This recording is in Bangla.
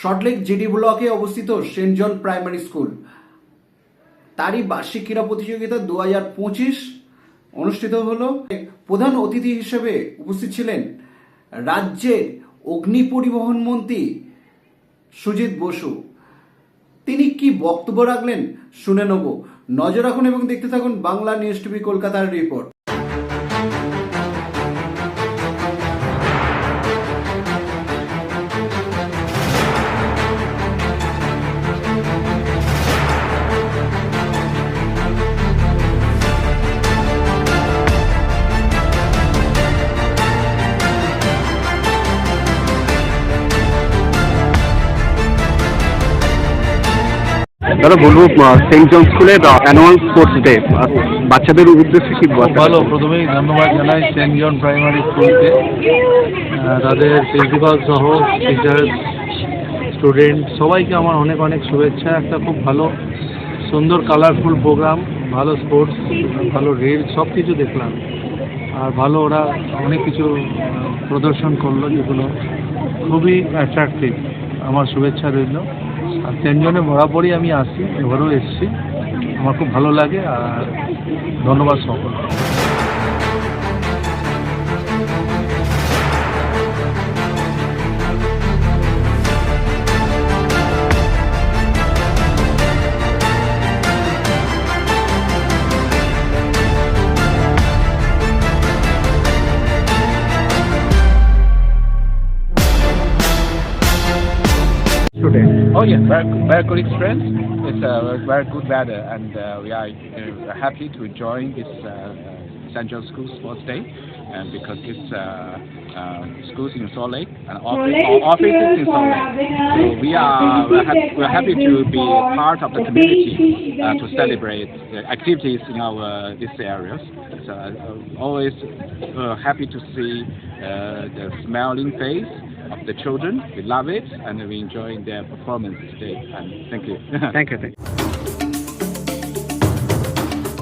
সল্টলেক জিডি ব্লকে অবস্থিত সেন্ট জন প্রাইমারি স্কুল। তারই বার্ষিক ক্রীড়া প্রতিযোগিতা দু হাজার পঁচিশ অনুষ্ঠিত হলো। প্রধান অতিথি হিসেবে উপস্থিত ছিলেন রাজ্যের অগ্নি পরিবহন মন্ত্রী সুজিত বসু। তিনি কি বক্তব্য রাখলেন শুনে নেব। নজর রাখুন এবং দেখতে থাকুন বাংলা নিউজ টিভি কলকাতার রিপোর্ট। দাদা বলব সেন্ট জন স্কুলের অ্যানুয়াল স্পোর্টস ডে বাচ্চাদের উদ্দেশ্যে কি? ভালো প্রথমেই ধন্যবাদ জানাই সেন্ট জন প্রাইমারি স্কুলকে তাদের প্রিন্সিপাল সহ টিচার স্টুডেন্ট সবাইকে আমার অনেক অনেক শুভেচ্ছা। একটা খুব ভালো সুন্দর কালারফুল প্রোগ্রাম ভালো স্পোর্টস ভালো রিল সব কিছু দেখলাম। আর ভালো ওরা অনেক কিছু প্রদর্শন করল যেগুলো খুবই অ্যাট্রাকটিভ আমার শুভেচ্ছা রইল। আর সেন্ট বরাবরই আমি আসি এবারও এসেছি। আমার খুব ভালো লাগে আর ধন্যবাদ সকল Student. Oh yeah, very, good- very good experience. It's a very, very good weather, and uh, we are uh, happy to join this uh, uh, Central School Sports Day, and because it's uh, uh, schools in Salt Lake and office, our office is in Salt Lake. So we are we're, ha- we're happy to be part of the community uh, to celebrate the activities in our these areas. So uh, always uh, happy to see uh, the smiling face of the children. We love it and we enjoy their performance today. And thank you. Thank you. Thank you.